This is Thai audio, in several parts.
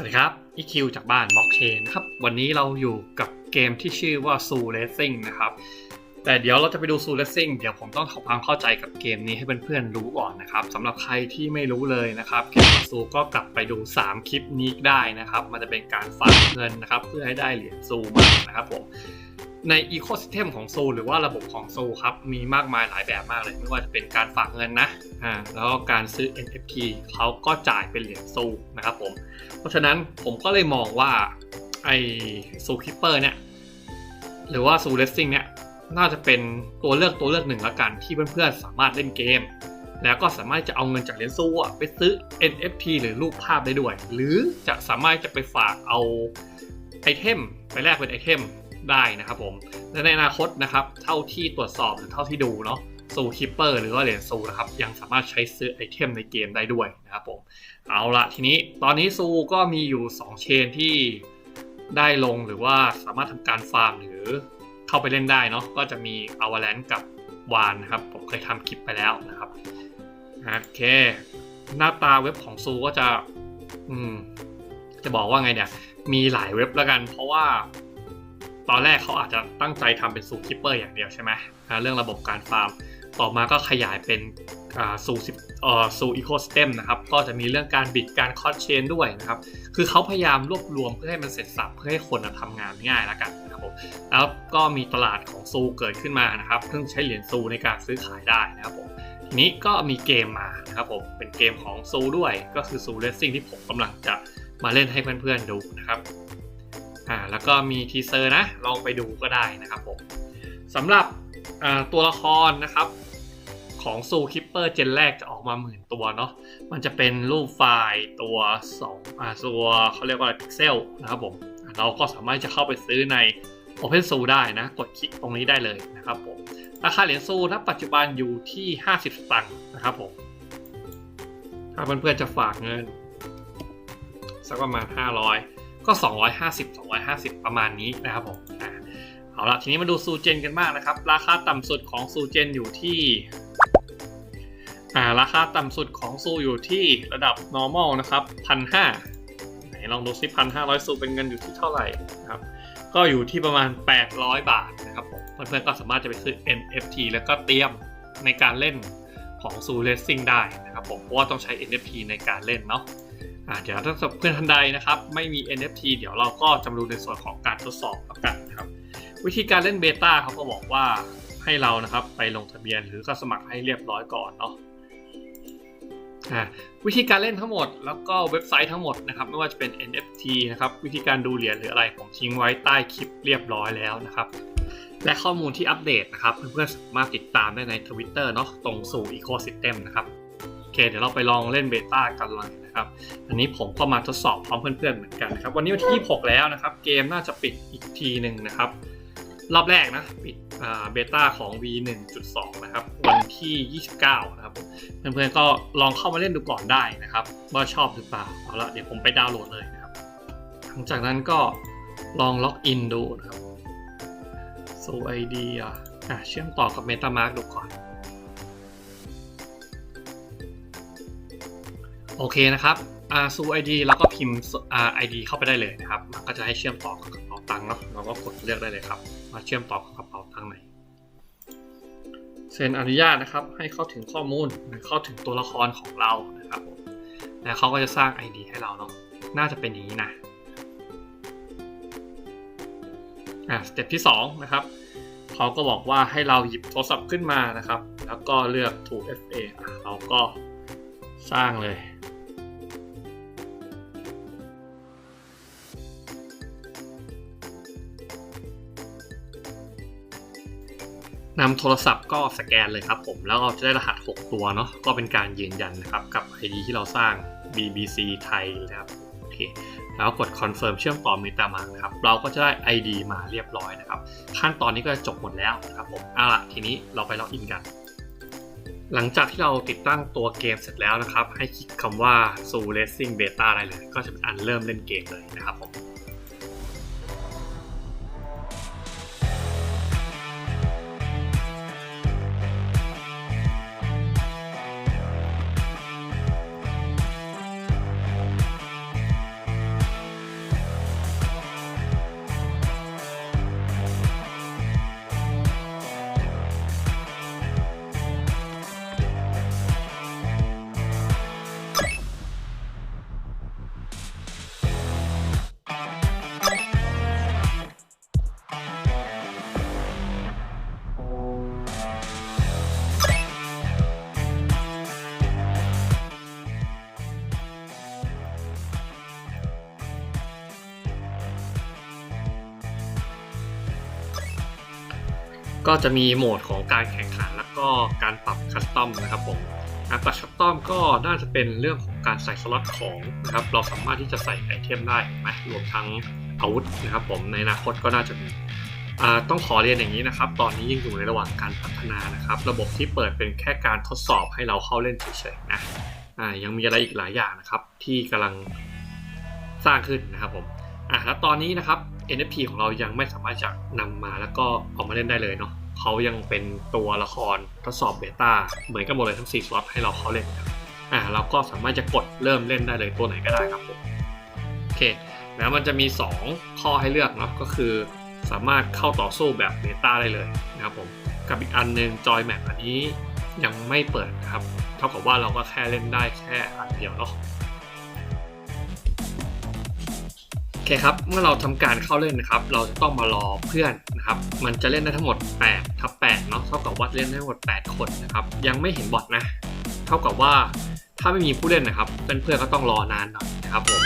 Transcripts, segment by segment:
สวัสดีครับอีคิวจากบ้านบล็อกเชนนะครับ วันนี้เราอยู่กับเกมที่ชื่อว่า Zoo Racing นะครับ แต่เดี๋ยวเราจะไปดู Zoo Racing เดี๋ยวผมต้องทำความเข้าใจกับเกมนี้ให้เพื่อนๆรู้ก่อนนะครับสำหรับใครที่ไม่รู้เลยนะครับเกมซูก็กลับไปดู 3 คลิปนี้ได้นะครับ มันจะเป็นการฝากเงินนะครับ เพื่อให้ได้เหรียญซูมานะครับผม ในอีโค y ิสเ m มของโซหรือว่าระบบของโซครับ มีมากมายหลายแบบมากเลย ไม่ว่าจะเป็นการฝากเงินนะอ่าแล้วก็การซื้อ NFT เขาก็จ่ายเป็นเหรียญโซนะครับผม เพราะฉะนั้นผมก็เลยมองว่าไอ้ซูคิปเปอร์เนี่ย หรือว่าโซเลสซิ่งเนี่ย น่าจะเป็นตัวเลือกตัวเลือกหนึ่งละกันที่เพื่อนๆ สามารถเล่นเกม แล้วก็สามารถจะเอาเงินจากเหรียญโซไปซื้อ NFT หรือรูปภาพได้ด้วย หรือจะสามารถจะไปฝากเอาไอเทมไปแลกเป็นไอเทม ได้นะครับผมและในอนาคตนะครับเท่าที่ตรวจสอบหรือเท่าที่ดูเนาะซูคิปเปอร์หรือว่าเหรียญซูนะครับยังสามารถใช้ซื้อไอเทมในเกมได้ด้วยนะครับผมเอาละทีนี้ตอนนี้ซูก็มีอยู่ 2 เชนที่ได้ลงหรือว่าสามารถทำการฟาร์มหรือเข้าไปเล่นได้เนาะก็จะมี a v a l a n c e กับวานนะครับ ผมเคยทำคลิปไปแล้วนะครับโอเค หน้าตาเว็บของซูก็จะ อืม จะบอกว่าไงเนี่ย มีหลายเว็บแล้วกัน เพราะว่า ตอนแรกเขาอาจจะตั้งใจทำเป็นซูคิปเปอร์อย่างเดียวใช่ไหมเรื่องระบบการฟาร์ม ต่อมาก็ขยายเป็นซูซิเอ่อซูอีโคสเต็มนะครับ ก็จะมีเรื่องการบิดการคอสเชนด้วยนะครับ คือเขาพยายามรวบรวมเพื่อให้มันเสร็จสับเพื่อให้คนทำงานง่ายแล้วกันนะครับผมแล้วก็มีตลาดของซูเกิดขึ้นมานะครับเพิ่งใช้เหรียญซูในการซื้อขายได้นะครับผมทีนี้ก็มีเกมมานะครับผมเป็นเกมของซูด้วยก็คือซูเรซซิ่งที่ผมกำลังจะมาเล่นให้เพื่อนๆดูนะครับ อ่าแล้วก็มีทีเซอร์นะลองไปดูก็ได้นะครับผมสำหรับตัวละครนะครับของซูคิปเปอร์เจนแรกจะออกมาหมื่นตัวเนาะ มันจะเป็นรูปไฟล์ตัว2อ่าตัวเขาเรียกว่าพิกเซลนะครับผม เราก็สามารถจะเข้าไปซื้อใน Open s o ได้นะ กดคลิกตรงนี้ได้เลยนะครับผม ราคาเหรียญซูณปัจจุบันอยู่ที่ 50 สตางค์นะครับผม ถ้าเพื่อนๆจะฝากเงิน สักประมาณ 500 ก็ 250 250 ประมาณนี้นะครับผมเอาละทีนี้มาดูซูเจนกันบ้างนะครับ ราคาต่ำสุดของซูเจนอยู่ที่ราคาต่ำสุดของซูอยู่ที่ระดับ normal นะครับพันห้าไหนลองดูซิพันห้าร้อยซูเป็นเงินอยู่ที่เท่าไหร่นะครับ ก็อยู่ที่ประมาณ 800 บาทนะครับผม เพื่อนๆก็สามารถจะไปซื้อ NFT แล้วก็เตรียมในการเล่นของซูเลสซิ่งได้นะครับผม เพราะว่าต้องใช้ NFT ในการเล่นเนาะ เดี๋ยวถ้าเพื่อนท่านใดนะครับ ไม่มี NFT เดี๋ยวเราก็จะมาดูในส่วนของการทดสอบแล้วกันนะครับ วิธีการเล่นเบต้าเขาก็บอกว่าให้เรานะครับไปลงทะเบียนหรือก็สมัครให้เรียบร้อยก่อนเนาะวิธีการเล่นทั้งหมดแล้วก็เว็บไซต์ทั้งหมดนะครับ ไม่ว่าจะเป็น NFT นะครับ วิธีการดูเหรียญหรืออะไรผมทิ้งไว้ใต้คลิปเรียบร้อยแล้วนะครับ และข้อมูลที่อัปเดตนะครับ เพื่อนๆสามารถติดตามได้ใน Twitter เนาะตรงสู่ Ecosystem นะครับ โอเค เดี๋ยวเราไปลองเล่นเบต้ากันเลย นะครับ อันนี้ผมก็มาทดสอบพร้อมเพื่อนๆเหมือนกันนะครับ วันนี้วันที่ 26 แล้วนะครับ เกมน่าจะปิดอีกทีหนึ่งนะครับ รอบแรกนะ ปิดเบต้าของ V1.2 นะครับ วันที่ 29 นะครับ เพื่อนๆก็ลองเข้ามาเล่นดูก่อนได้นะครับ ว่าชอบหรือเปล่า เอาละเดี๋ยวผมไปดาวน์โหลดเลยนะครับ หลังจากนั้นก็ลองล็อกอินดูนะครับโซไอเดียอะเชื่อมต่อกับ MetaMask ดูก่อน โอเคนะครับอ่าซูไอดีเราก็พิมพ์ไอดีเข้าไปได้เลยนะครับ มันก็จะให้เชื่อมต่อกับกระเป๋าตังค์เนาะเราก็กดเลือกได้เลยครับมาเชื่อมต่อกับกระเป๋าตังค์ไหนเซ็นอนุญาตนะครับ ให้เข้าถึงข้อมูลหรือเข้าถึงตัวละครของเรานะครับแล้วเขาก็จะสร้าง ID ให้เราเนาะน่าจะเป็นอย่างนี้นะอ่าสเต็ปที่2นะครับเขาก็บอกว่าให้เราหยิบโทรศัพท์ขึ้นมานะครับ แล้วก็เลือก 2FA เราก็สร้างเลย นำโทรศัพท์ก็สแกนเลยครับผม แล้วเราจะได้รหัส 6 ตัวเนาะก็เป็นการยืนยันนะครับ กับ ID ที่เราสร้าง BBC ไทยนะครับโอเคแล้วกด Confirm เชื่อมต่อ MetaMask ครับ เราก็จะได้ ID มาเรียบร้อยนะครับ ขั้นตอนนี้ก็จบหมดแล้วนะครับผมเอาละทีนี้เราไปล็อกอินกัน หลังจากที่เราติดตั้งตัวเกมเสร็จแล้วนะครับ ให้คลิกคำว่า Zoo Racing Beta ได้เลย ก็จะเป็นอันเริ่มเล่นเกมเลยนะครับผม ก็จะมีโหมดของการแข่งขัน แล้วก็การปรับคัสตอมนะครับผมการปรับคัสตอมก็น่าจะเป็นเรื่องของการใส่สล็อตของนะครับ เราสามารถที่จะใส่ไอเทมได้ไหมรวมทั้งอาวุธนะครับผมในอนาคตก็น่าจะมีต้องขอเรียนอย่างนี้นะครับ ตอนนี้ยังอยู่ในระหว่างการพัฒนานะครับ ระบบที่เปิดเป็นแค่การทดสอบให้เราเข้าเล่นเฉยๆนะยังมีอะไรอีกหลายอย่างนะครับ ที่กำลังสร้างขึ้นนะครับผมอะแล้วตอนนี้นะครับ NFT ของเรายังไม่สามารถจะนำมาแล้วก็เอามาเล่นได้เลยเนาะเขายังเป็นตัวละครทดสอบเบต้าเหมือนกันหมดเลยทั้ง4สล็อตให้เราเข้าเล่นครับอ่าเราก็สามารถจะกดเริ่มเล่นได้เลยตัวไหนก็ได้ครับผมโอเคแล้วมันจะมี 2 ข้อให้เลือกเนาะก็คือสามารถเข้าต่อสู้แบบเบต้าได้เลยนะครับผมกับอีกอันหนึ่งจอยแมปอันนี้ยังไม่เปิดครับเท่ากับว่าเราก็แค่เล่นได้แค่อันเดียวเนาะ คครับ เมื่อเราทำการเข้าเล่นนะครับ เราจะต้องมารอเพื่อนนะครับ มันจะเล่นได้ทั้งหมด8ทับ8เนาะ เท่ากับว่าเล่นได้ทั้งหมด 8 คนนะครับ ยังไม่เห็นบอทนะ เท่ากับว่าถ้าไม่มีผู้เล่นนะครับ เพื่อนๆก็ต้องรอนานหน่อยนะครับผม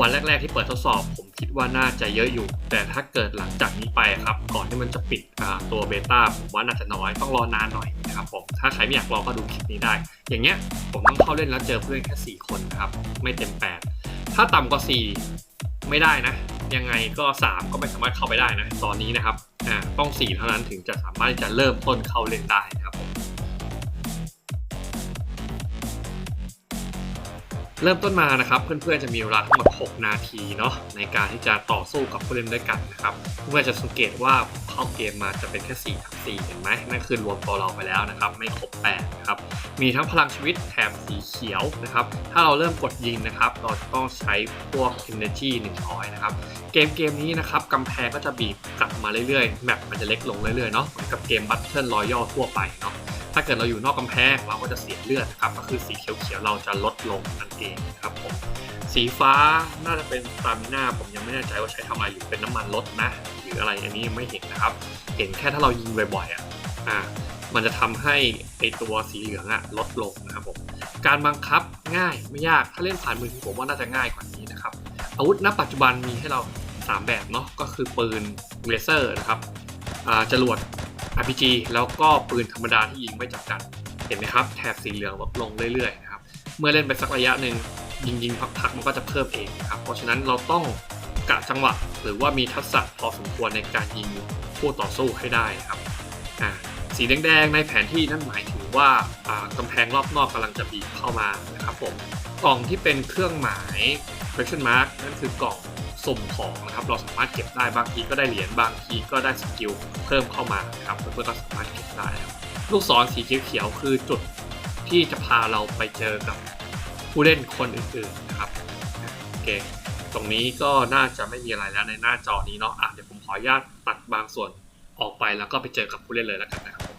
วันแรก ๆที่เปิดทดสอบ ผมคิดว่าน่าจะเยอะอยู่ แต่ถ้าเกิดหลังจากนี้ไปครับ ก่อนที่มันจะปิดตัวเบต้าผมว่าน่าจะน้อย ต้องรอนานหน่อยนะครับผม ถ้าใครไม่อยากรอก็ดูคลิปนี้ได้ อย่างเงี้ยผมต้องเข้าเล่นแล้วเจอเพื่อนแค่ 4 คนนะครับ ไม่เต็ม 8 ถ้าต่ำกว่า 4 ไม่ได้นะ ยังไงก็ 3 ก็ไม่สามารถเข้าไปได้นะ ตอนนี้นะครับอ่าต้อง 4 เท่านั้นถึงจะสามารถจะเริ่มต้นเข้าเล่นได้นะครับผมเริ่มต้นมานะครับเพื่อนๆจะมีเวลาทั้งหมด 6 นาทีเนาะในการที่จะต่อสู้กับผู้เล่นด้วยกันนะครับเพื่อนๆจะสังเกตว่าเข้าเกมมาจะเป็นแค่4ทับ4เห็นไหมนั่นคือรวมตัวเราไปแล้วนะครับ ไม่ครบ8นะครับ มีทั้งพลังชีวิตแถบสีเขียวนะครับ ถ้าเราเริ่มกดยิงนะครับ เราต้องใช้พวก energy 100นะครับ เกมเกมนี้นะครับกำแพงก็จะบีบกลับมาเรื่อยๆ แมปมันจะเล็กลงเรื่อยๆ เนาะกับเกม Battle Royale ทั่วไปเนาะ ถ้าเกิดเราอยู่นอกกำแพงเราก็จะเสียเลือดนะครับ ก็คือสีเขียวๆ เราจะลดลงนั่นเองนะครับผม สีฟ้าน่าจะเป็นสตามิน่าผมยังไม่แน่ใจว่าใช้ทำอะไรอยู่ เป็นน้ำมันลดนะ หรืออะไรอันนี้ยังไม่เห็นนะครับ เห็นแค่ถ้าเรายิงบ่อยๆอะ อ่า มันจะทำให้ไอตัวสีเหลืองอะลดลงนะครับผมการบังคับง่ายไม่ยากถ้าเล่นผ่านมือถือผมว่าน่าจะง่ายกว่านี้นะครับอาวุธณปัจจุบันมีให้เรา 3 แบบเนาะก็คือปืนเลเซอร์นะครับจรวด RPG แล้วก็ปืนธรรมดาที่ยิงไม่จำกัดเห็นไหมครับแถบสีเหลืองลดลงเรื่อยๆนะครับเมื่อเล่นไปสักระยะหนึ่งยิงยิงๆพักๆมันก็จะเพิ่มเองนะครับเพราะฉะนั้นเราต้องกะจังหวะ หรือว่ามีทักษะพอสมควรในการยิงผู้ต่อสู้ให้ได้นะครับอ่า สีแดงๆในแผนที่นั่นหมายถึงว่ากำแพงรอบนอกกำลังจะบีบเข้ามานะครับผมกล่องที่เป็นเครื่องหมาย question mark นั่นคือกล่องสุ่มของนะครับเราสามารถเก็บได้บางทีก็ได้เหรียญบางทีก็ได้สกิลเพิ่มเข้ามานะครับเพื่อนๆก็สามารถเก็บได้ครับลูกศรสีเขียวๆคือจุดที่จะพาเราไปเจอกับผู้เล่นคนอื่นๆนะครับโอเคตรงนี้ก็น่าจะไม่มีอะไรแล้วในหน้าจอนี้เนาะอะเดี๋ยวผมขออนุญาตตัดบางส่วน ออกไปแล้วก็ไปเจอกับผู้เล่นเลยแล้วกันนะครับ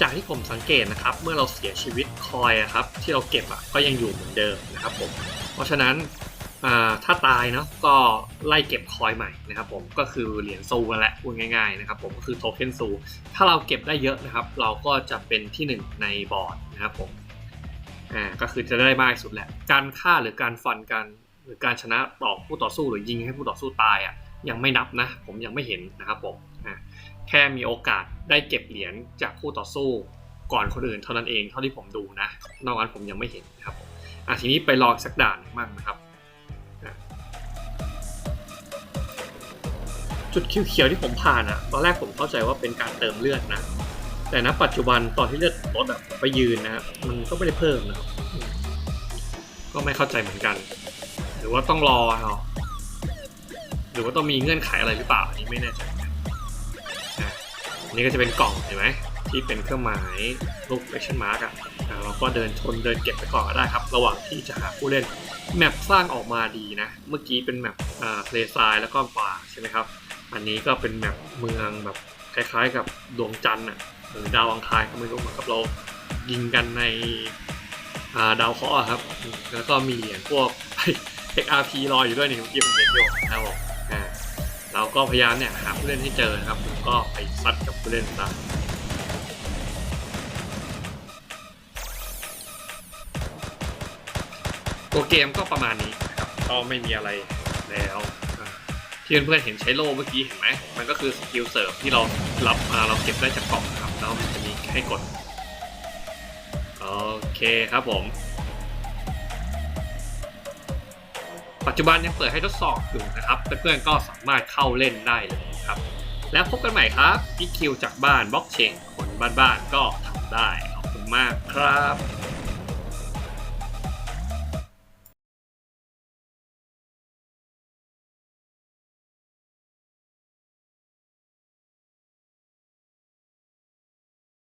จากที่ผมสังเกตนะครับ เมื่อเราเสียชีวิตคอยครับ ที่เราเก็บอะก็ยังอยู่เหมือนเดิมนะครับผม เพราะฉะนั้นถ้าตายเนาะก็ไล่เก็บคอยใหม่นะครับผมก็คือเหรียญซูนั่นแหละพูดง่ายๆนะครับผมก็คือโทเค็นซู ถ้าเราเก็บได้เยอะนะครับ เราก็จะเป็นที่หนึ่งในบอร์ดนะครับผมอ่าก็คือจะได้มากสุดแหละ การฆ่าหรือการฟันกันหรือการชนะต่อผู้ต่อสู้หรือยิงให้ผู้ต่อสู้ตายอะยังไม่นับนะ ผมยังไม่เห็นนะครับผม แค่มีโอกาสได้เก็บเหรียญจากคู่ต่อสู้ก่อนคนอื่นเท่านั้นเองเท่าที่ผมดูนะ นอกนั้นผมยังไม่เห็นนะครับอะทีนี้ไปลองสักด่านหนึ่งบ้งนะครับ จุดเขียวๆที่ผมผ่านอะตอนแรกผมเข้าใจว่าเป็นการเติมเลือดนะ แต่ณปัจจุบันตอนที่เลือดลดอะไปยืนนะมันก็ไม่ได้เพิ่มนะครับ ก็ไม่เข้าใจเหมือนกัน หรือว่าต้องรอเอาหรือว่าต้องมีเงื่อนไขอะไรหรือเปล่าอันนี้ไม่แน่ใจ อันนี้ก็จะเป็นกล่องเห็นไหมที่เป็นเครื่องหมายรูป question mark อะเราก็เดินชนเดินเก็บไปก่อนก็ได้ครับ ระหว่างที่จะหาผู้เล่นแมปสร้างออกมาดีนะ เมื่อกี้เป็นแมปอ่าทะเลทรายแล้วก็ป่าใช่ไหมครับ อันนี้ก็เป็นแมปเมืองแบบคล้ายๆกับดวงจันทร์อะหรือดาวอังคารก็ไม่รู้เหมือนกับเรายิงกันในอ่าดาวเคราะห์ครับ แล้วก็มีเหรียญพวก XRP รออยู่ด้วยนี่เมื่อกี้ผมเห็นอยู่นะครับ เราก็พยายามเนี่ยหาผู้เล่นให้เจอครับแล้วก็ไปซัดกับผู้เล่นซะตัวเกมก็ประมาณนี้ครับก็ไม่มีอะไรแล้วอ่าที่เพื่อนๆเห็นใช้โล่เมื่อกี้เห็นไหมมันก็คือสกิลเสริมที่เรารับมาเราเก็บได้จากกล่องครับแล้วมันจะมีให้กดโอเคครับผม ปัจจุบันยังเปิดให้ทดสอบอยู่นะครับ เพื่อนๆก็สามารถเข้าเล่นได้เลยครับ แล้วพบกันใหม่ครับอีคิวจากบ้านบล็อกเชนคนบ้านๆก็ทำได้ ขอบคุณมากครับ